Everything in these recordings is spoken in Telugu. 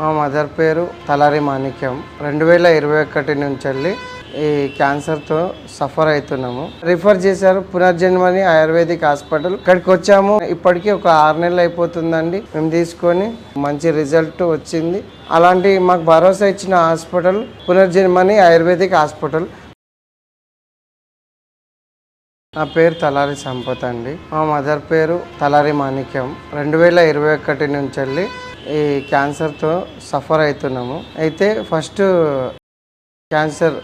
మా మదర్ పేరు తలారి మాణిక్యం. రెండు వేల ఇరవై ఒకటి నుంచి వెళ్ళి ఈ క్యాన్సర్తో సఫర్ అవుతున్నాము రిఫర్ చేశారు పునర్జన్మని ఆయుర్వేదిక్ హాస్పిటల్. ఇక్కడికి వచ్చాము. ఇప్పటికీ ఒక ఆరు నెలలు అయిపోతుందండి. మేము తీసుకొని మంచి రిజల్ట్ వచ్చింది. అలాంటి మాకు భరోసా ఇచ్చిన హాస్పిటల్ పునర్జన్మని ఆయుర్వేదిక్ హాస్పిటల్. నా పేరు తలారి సంపత్ అండి. మా మదర్ పేరు తలారి మాణిక్యం. రెండు వేల ఇరవై ఒకటి నుంచి వెళ్ళి ఈ క్యాన్సర్తో సఫర్ అవుతున్నాము. అయితే ఫస్ట్ క్యాన్సర్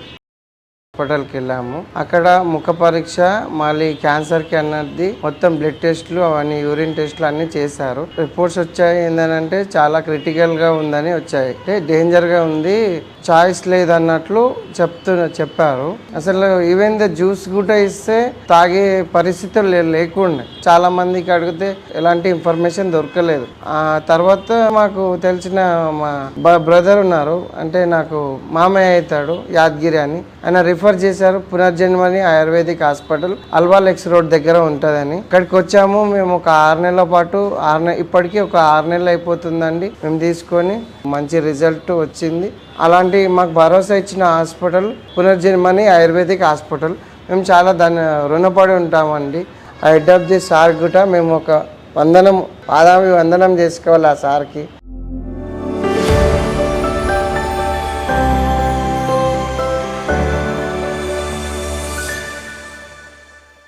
హాస్పిటల్కి వెళ్ళాము అక్కడ ముఖ పరీక్ష మళ్ళీ క్యాన్సర్కి అన్నది మొత్తం బ్లడ్ టెస్ట్లు అవన్నీ యూరిన్ టెస్ట్లు అన్నీ చేశారు. రిపోర్ట్స్ వచ్చాయి ఏంటంటే చాలా క్రిటికల్గా ఉందని వచ్చాయి. అంటే డేంజర్గా ఉంది చాయిస్ లేదన్నట్లు చెప్తు చెప్పారు. అసలు ఈవెన్ ద జ్యూస్ కూడా ఇస్తే తాగే పరిస్థితులు లే- లేకుండే. చాలా మందికి అడిగితే ఎలాంటి ఇన్ఫర్మేషన్ దొరకలేదు. ఆ తర్వాత మాకు తెలిసిన మా బ్రదర్ ఉన్నారు. అంటే నాకు మామయ్య అవుతాడు యాదగిరి అని. ఆయన రిఫర్ చేశారు. పునర్జన్మని Ayurvedic hospital. Alwal X road దగ్గర ఉంటుందని. ఇక్కడికి వచ్చాము. మేము ఒక ఆరు నెలల పాటు ఆరు నెల ఇప్పటికీ ఒక ఆరు నెలలు అయిపోతుందండి. మేము తీసుకొని మంచి రిజల్ట్ వచ్చింది. అలాంటి మాకు భరోసా ఇచ్చిన హాస్పిటల్ పునర్జన్మని ఆయుర్వేదిక్ హాస్పిటల్. మేము చాలా దాని రుణపడి ఉంటామండి. ఆ హెడ్ ఆఫ్ ది సార్ కూడా మేము ఒక వందనం పాదాభి వందనం చేసుకోవాలి ఆ సార్కి.